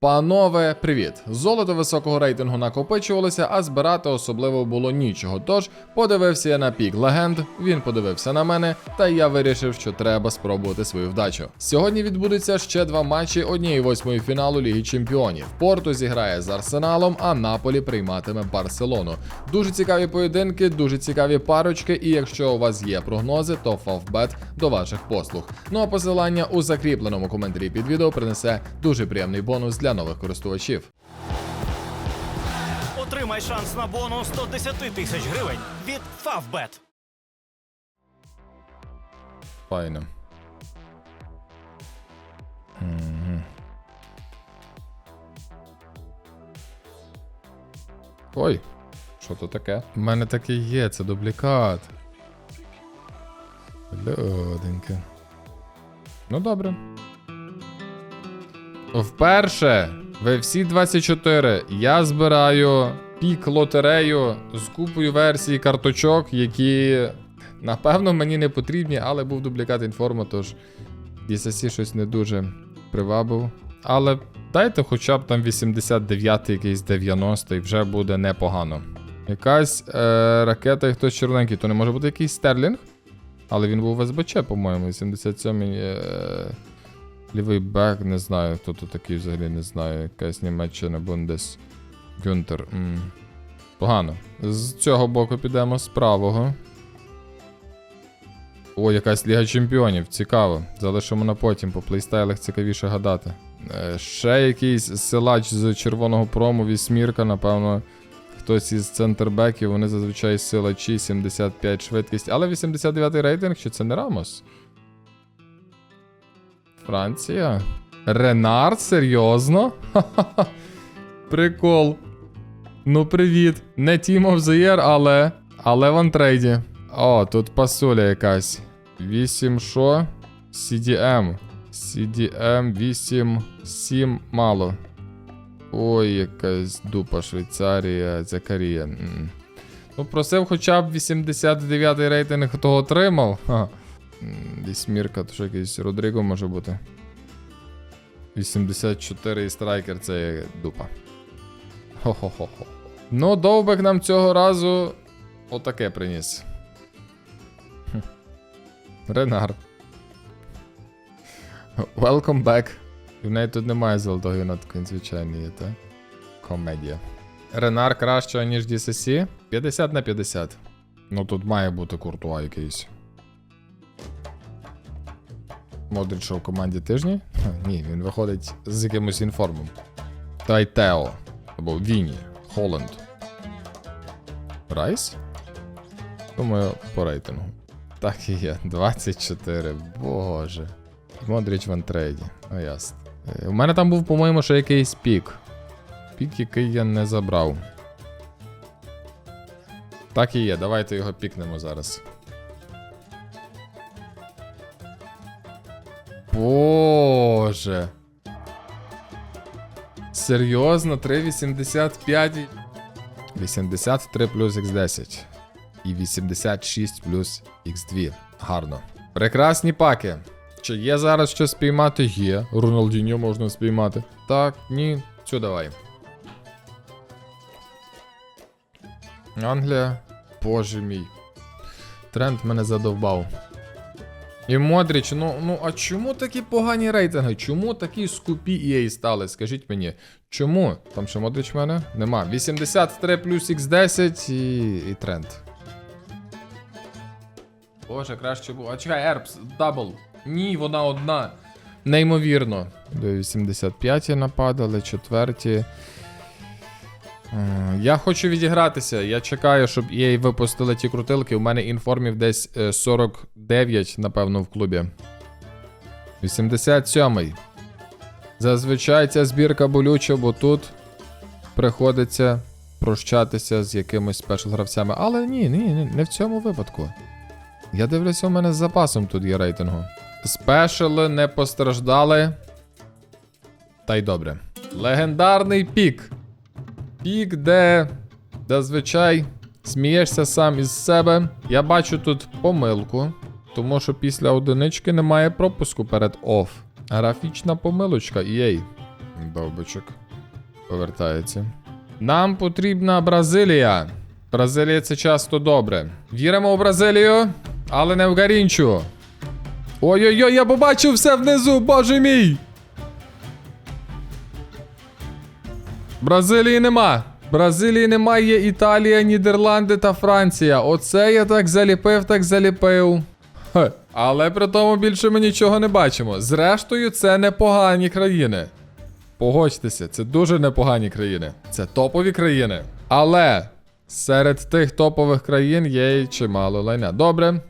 Панове, привіт! Золото високого рейтингу накопичувалося, а збирати особливо було нічого. Тож подивився я на пік легенд, він подивився на мене, та я вирішив, що треба спробувати свою вдачу. Сьогодні відбудуться ще два матчі однієї восьмої фіналу Ліги Чемпіонів. Порту зіграє з Арсеналом, а Наполі прийматиме Барселону. Дуже цікаві поєдинки, дуже цікаві парочки. І якщо у вас є прогнози, то Фавбет до ваших послуг. Ну а посилання у закріпленому коментарі під відео принесе дуже приємний бонус для нових користувачів. Отримай шанс на бонус до 10 тисяч гривень від Favbet. Файно. Мгм. Ой, що то таке? У мене таке є, це дублікат. Льоденьке. Ну добре. Вперше ви всі 24 я збираю пік лотерею з купою версій карточок, які напевно мені не потрібні, але був дублікат інформу, тож DSSC щось не дуже привабив. Але дайте хоча б там 89 якийсь 90 і вже буде непогано. Якась е, ракета і хтось червоненький, то не може бути якийсь стерлінг. Але він був в СБЧ, по-моєму, 87-й. Е, лівий бек, не знаю, хто тут такий взагалі не знаю. Якась Німеччина Бундес. Гюнтер. М. Погано. З цього боку підемо з правого. О, якась Ліга Чемпіонів, цікаво. Залишимо на потім, по плейстайлах цікавіше гадати. Е, ще якийсь силач з червоного прому, вісьмірка, напевно. Хтось із центрбеків, вони зазвичай силачі, 75 швидкість. Але 89 рейтинг, чи це не Рамос? Франція? Ренар? Серйозно? Ха-ха-ха. Прикол. Ну, привіт. Не Team of the Year, але. Але в антрейді. О, тут пасуля якась. 8 що? CDM. CDM 8. 7 мало. Ой, якась дупа Швейцарія, Закарія. М. Ну, просив хоча б 89-й рейтинг, хто отримав. Ха. М, Вісьмірка, то що якийсь Родріго може бути. 84 і страйкер це дупа. Хо-хо-хо-хо. Ну, довбик нам цього разу отаке приніс. Хм. Ренар. Welcome back. І в неї тут немає золотого юнатку, він звичайний є, так? Комедія. Ренар краще, ніж DCC. 50 на 50. Ну тут має бути куртуа якийсь. Модрич що в команді тижні? Ні, він виходить з якимось інформом. Тайтео. Або Віні. Холланд. Райс? Думаю, по рейтингу. Так і є. 24. Боже. Модріч в антрейді. Ну ясно. Е, У мене там був, по-моєму, ще якийсь пік. Пік, який я не забрав. Так і є, давайте його пікнемо зараз. Боже. Серйозно, 3,85. 83 плюс X10. І 86 плюс X2. Гарно. Прекрасні паки. Чи є зараз що спіймати? Є. Роналдіньо можна спіймати. Так, ні. Цю давай. Англія. Боже мій. Тренд мене задовбав. І Модріч, ну, ну а чому такі погані рейтинги? Чому такі скупі EA стали? Скажіть мені, чому? Там ще Модріч в мене? Нема. 83 плюс X10 і, і тренд. Боже, краще було. А чекай, Ербс, дабл. Ні, вона одна. Неймовірно. До 85 нападали, четверті. Е, Я хочу відігратися. Я чекаю, щоб EA випустили ті крутилки. У мене інформів десь е, 49, напевно, в клубі. 87-й. Зазвичай ця збірка болюча, бо тут приходиться прощатися з якимось спешл гравцями. Але ні, ні, ні, не в цьому випадку. Я дивлюся, у мене з запасом тут є рейтингу. Спешили не постраждали. Та й добре. Легендарний пік. Пік, де зазвичай смієшся сам із себе. Я бачу тут помилку, тому що після одинички немає пропуску перед оф. Графічна помилочка, EA. Довбичок. Повертається. Нам потрібна Бразилія. Бразилія це часто добре. Віримо в Бразилію, але не в Гарінчу. Ой-ой-ой, я побачив все внизу, боже мій! Бразилії нема. Бразилії немає Італія, Нідерланди та Франція. Оце я так заліпив, так заліпив. Хе. Але при тому більше ми нічого не бачимо. Зрештою, це непогані країни. Погодьтеся, це дуже непогані країни. Це топові країни. Але серед тих топових країн є й чимало лайна. Добре.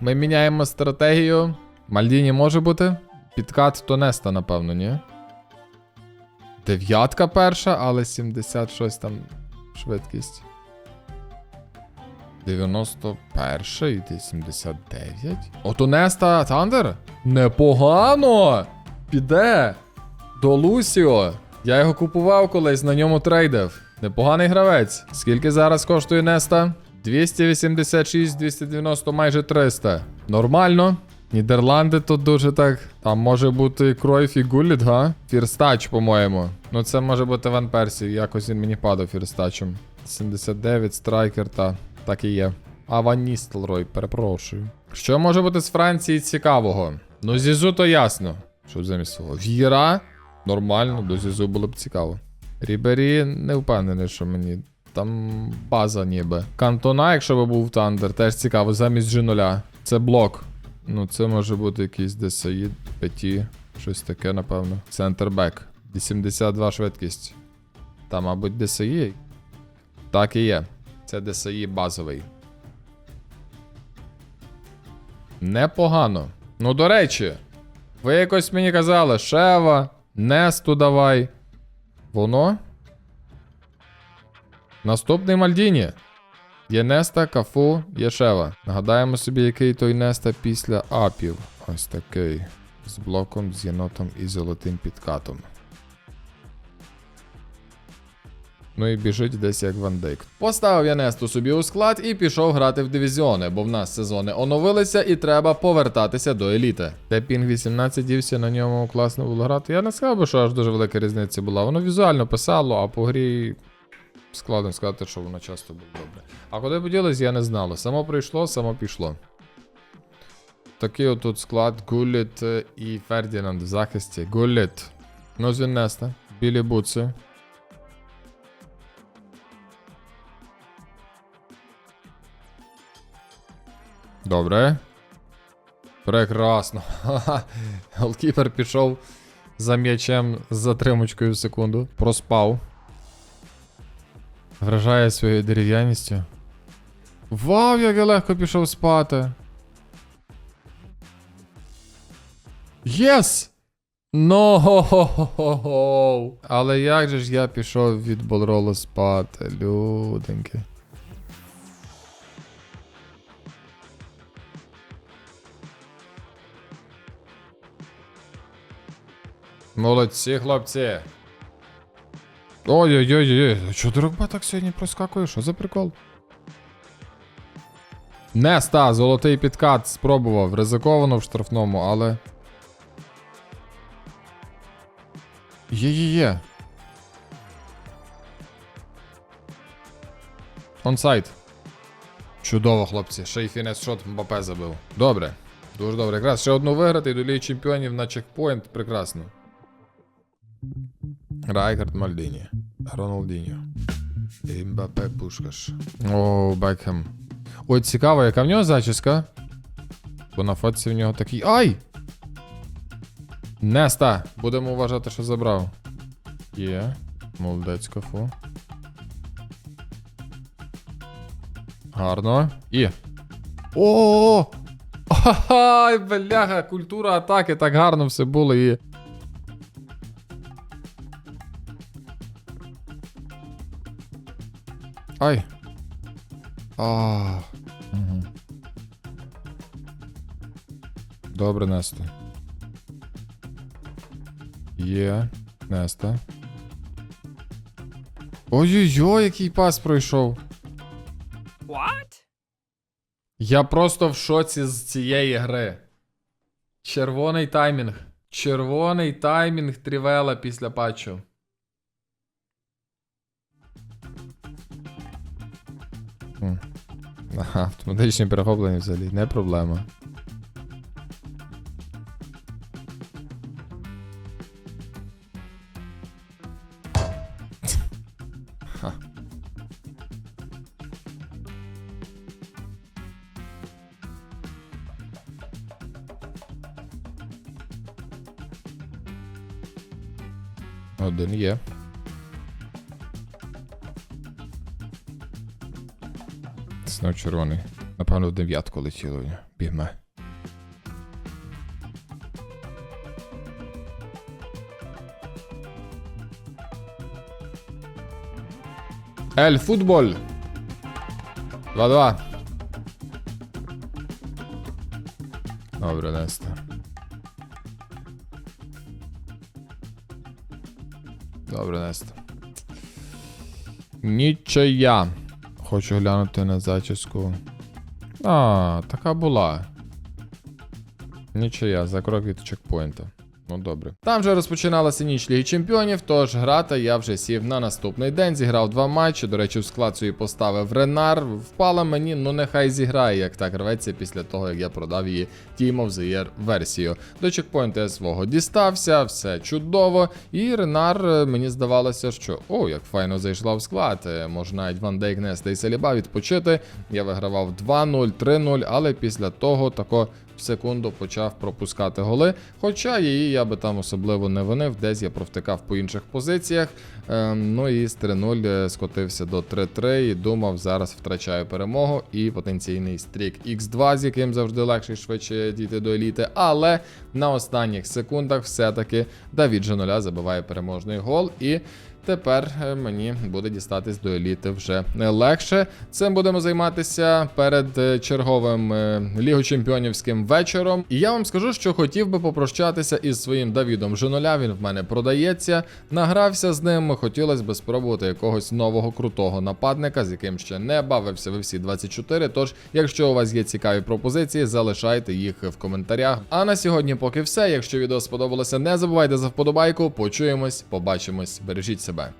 Ми міняємо стратегію. Мальдіні може бути? Підкат то Неста, напевно, ні? Дев'ятка перша, але 70 щось там швидкість. 91 і 79. Ото Неста Тандер? Непогано! Піде! До Лусіо. Я його купував колись, на ньому трейдив. Непоганий гравець. Скільки зараз коштує Неста? 286, 290, майже 300. Нормально. Нідерланди тут дуже так. Там може бути Кройф і Гуліт, га? Фірстач, по-моєму. Ну це може бути Ван Персі, якось він мені падав фірстачем. 79, страйкер, та так і є. А Ван Ністелрой, перепрошую. Що може бути з Франції цікавого? Ну, Зізу то ясно. Що замість свого? Віра? Нормально, до Зізу було б цікаво. Рібері не впевнений, що мені. Там база ніби. Кантона, якщо би був Тандер, теж цікаво, замість G0. Це блок. Ну, це може бути якийсь DSI, Петі, щось таке, напевно. Центрбек. 82 швидкість. Там, мабуть, DSI. Так і є. Це DSI базовий. Непогано. Ну, до речі, ви якось мені казали, Шева, Несту давай. Воно? Наступний Мальдіні. Є Неста, Кафу, є Шева. Нагадаємо собі, який той Неста після апів. Ось такий. З блоком, з єнотом і золотим підкатом. Ну і біжить десь як Ван Дейк. Поставив я Несту собі у склад і пішов грати в дивізіони, бо в нас сезони оновилися і треба повертатися до еліти. Де пінг 18 дівся, на ньому класно було грати. Я не сказав би, що аж дуже велика різниця була. Воно візуально писало, а по грі складно сказати, що воно часто було добре. А куди поділись, я не знала. Само прийшло, само пішло. Такий отут склад Гуліт е, і Фердінанд в захисті. Гуліт. Ну, з Білі буци. Добре. Прекрасно. Голкіпер пішов за м'ячем з затримочкою в секунду. Проспав. Вражає своєю дерев'яністю. Вау, як я легко пішов спати. Єс! Ну, Але як же ж я пішов від болролу спати, люденьки. Молодці, хлопці. Ой-ой-ой, чого дорогба так сьогодні проскакує? Що за прикол? Неста, золотий підкат спробував. Ризиковано в штрафному, але. Є-є-є. Онсайд. Чудово, хлопці. Ще й фінес шот Мбапе забив. Добре. Дуже добре. Якраз ще одну виграти і до Ліги чемпіонів на чекпоінт. Прекрасно. Райкард Мальдіні. Роналдіньо. Мбапе Пушкаш. О, Бекхем. Ой, цікаво, яка в нього зачіска? Бо на фотці в нього такий. Ай! Неста! Будемо вважати, що забрав. Є. Молодець кафу. Гарно. І. О! Ай, бляха, культура атаки, так гарно все було і. Ай. А. Угу. Добре, Неста. Є. Неста. Ой-ой-ой, який пас пройшов. What? Я просто в шоці з цієї гри. Червоний таймінг. Червоний таймінг трівела після патчу. Ага, автоматичні перехоплення взагалі, не проблема. Один є. Знов червоний. Напевно, в дев'ятку летіло. Бігме. Ель футболь. 2-2. Добре, Неста. Добре, Неста. Нічия. Хочу глянути на зачіску. А, така була. Нічия, за крок від чекпоінта. Ну добре. Там вже розпочиналася ніч Ліги Чемпіонів, тож грати я вже сів на наступний день. Зіграв два матчі. До речі, в склад свої поставив Ренар. Впала мені, ну нехай зіграє, як так рветься після того, як я продав її Team of the Year версію. До чекпоінту я свого дістався, все чудово. І Ренар е, мені здавалося, що о, як файно зайшла в склад. е, Може навіть Ван Дейк Неста і Саліба відпочити. Я вигравав 2-0, 3-0, але після того тако в секунду почав пропускати голи. Хоча її я би там особливо не винив, десь я провтикав по інших позиціях. Ем, ну і з 3-0 е, скотився до 3-3 і думав, зараз втрачаю перемогу і потенційний стрік X2, з яким завжди легше і швидше дійти до еліти. Але на останніх секундах все-таки Давід Женуля забиває переможний гол. І Тепер е, мені буде дістатись до еліти вже не легше. Цим будемо займатися перед е, черговим е, лігочемпіонівським вечором. І я вам скажу, що хотів би попрощатися із своїм Давідом Женоля. Він в мене продається. Награвся з ним. Хотілося б спробувати якогось нового крутого нападника, з яким ще не бавився ви всі 24. Тож, якщо у вас є цікаві пропозиції, залишайте їх в коментарях. А на сьогодні поки все. Якщо відео сподобалося, не забувайте за вподобайку. Почуємось, побачимось, бережіть себе.